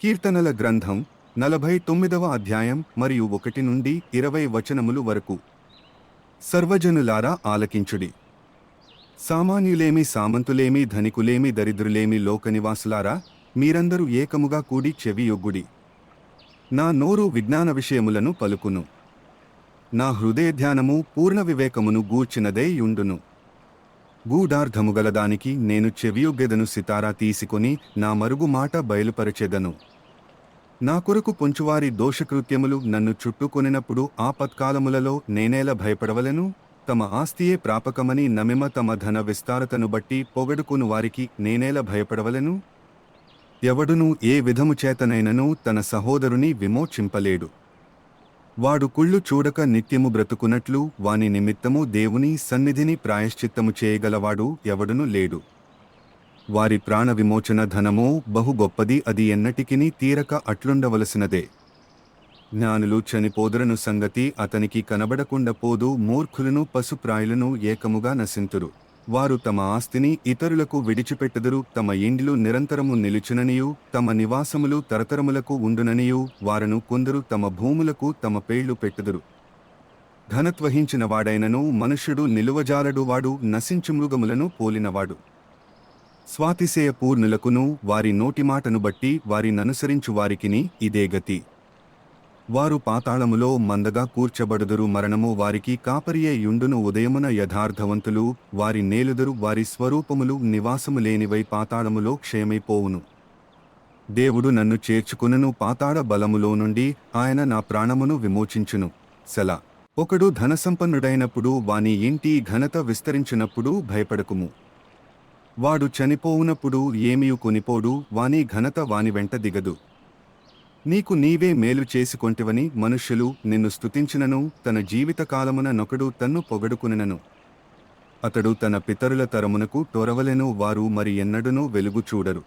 కీర్తనల గ్రంథం నలభై తొమ్మిదవ అధ్యాయం మరియు ఒకటి నుండి ఇరవై వచనములు వరకు. సర్వజనులారా ఆలకించుడి. సామాన్యులేమి సామంతులేమి ధనికులేమి దరిద్రులేమి లోకనివాసులారా మీరందరూ ఏకముగా కూడి చెవియొగ్గుడి నా నోరు విజ్ఞాన విషయములను పలుకును. నా హృదయ ధ్యానము పూర్ణ వివేకమును గూర్చినదే యుండును. గూఢార్థము గలదానికి నేను చెవియొగ్గెదను సితారా తీసుకొని నా మరుగు మాట బయలుపరచెదను. నా కొరకు పొంచువారి దోషకృత్యములు నన్ను చుట్టుకొనినప్పుడు ఆపత్కాలములలో నేనేల భయపడవలెను? తమ ఆస్తియే ప్రాపకమని నమిమ తమ ధన విస్తారతను బట్టి పొగడుకును వారికి నేనేల భయపడవలెను? ఎవడునూ ఏ విధము చేతనైనను తన సహోదరుని విమోచింపలేడు. వాడు కుళ్ళు చూడక నిత్యము బ్రతుకున్నట్లు వాని నిమిత్తము దేవుని సన్నిధిని ప్రాయశ్చిత్తము చేయగలవాడు ఎవడును లేడు. వారి ప్రాణ విమోచన ధనమో బహు గొప్పది అది ఎన్నటికిని తీరక అట్లుండవలసినదే. జ్ఞానులు చనిపోదురను సంగతి అతనికి కనబడకుండా పోదు మూర్ఖులను పశుప్రాయులను ఏకముగా నశింతురు. వారు తమ ఆస్తిని ఇతరులకు విడిచిపెట్టదురు తమ ఇండ్లు నిరంతరము నిలుచుననియు తమ నివాసములు తరతరములకు ఉండుననియు వారను కొందరు తమ భూములకు తమ పేళ్ళు పెట్టుదురు. ఘనత్వహించిన వాడైనను మనుష్యుడు నిలువజాలడు వాడు నశించు మృగములను పోలినవాడు. స్వాతిశయ పూర్ణులకును వారి నోటి మాటను బట్టి వారిననుసరించు వారికిని ఇదే గతి. వారు పాతాళములో మందగా కూర్చబడుదురు మరణము వారికి కాపరియే యుండును ఉదయమున యథార్థవంతులు వారి నేలుదురు వారి స్వరూపములు నివాసము లేనివై పాతాళములో క్షయమైపోవును. దేవుడు నన్ను చేర్చుకునను పాతాళ బలములో నుండి ఆయన నా ప్రాణమును విమోచించును. సెల. ఒకడు ధనసంపన్నుడైనప్పుడు వాని ఇంటి ఘనత విస్తరించినప్పుడు భయపడకుము. వాడు చనిపోవునప్పుడు ఏమియు కొనిపోడు వాని ఘనత వాని వెంట దిగదు. నీకు నీవే మేలు చేసుకొంటివని మనుష్యులు నిన్ను స్తుతించినను తన జీవితకాలమున నొకడు తన్ను పొగడుకునెనను. అతడు తన పితరుల తరమునకు తొరవలెను వారు మరి ఎన్నడూనూ వెలుగు చూడరు.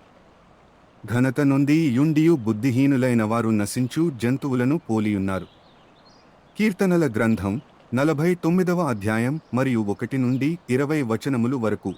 ఘనత నొంది యుండియు బుద్ధిహీనులైన వారు నశించు జంతువులను పోలియున్నారు. కీర్తనల గ్రంథం నలభై తొమ్మిదవ అధ్యాయం మరియు ఒకటి నుండి ఇరవై వచనములు వరకు.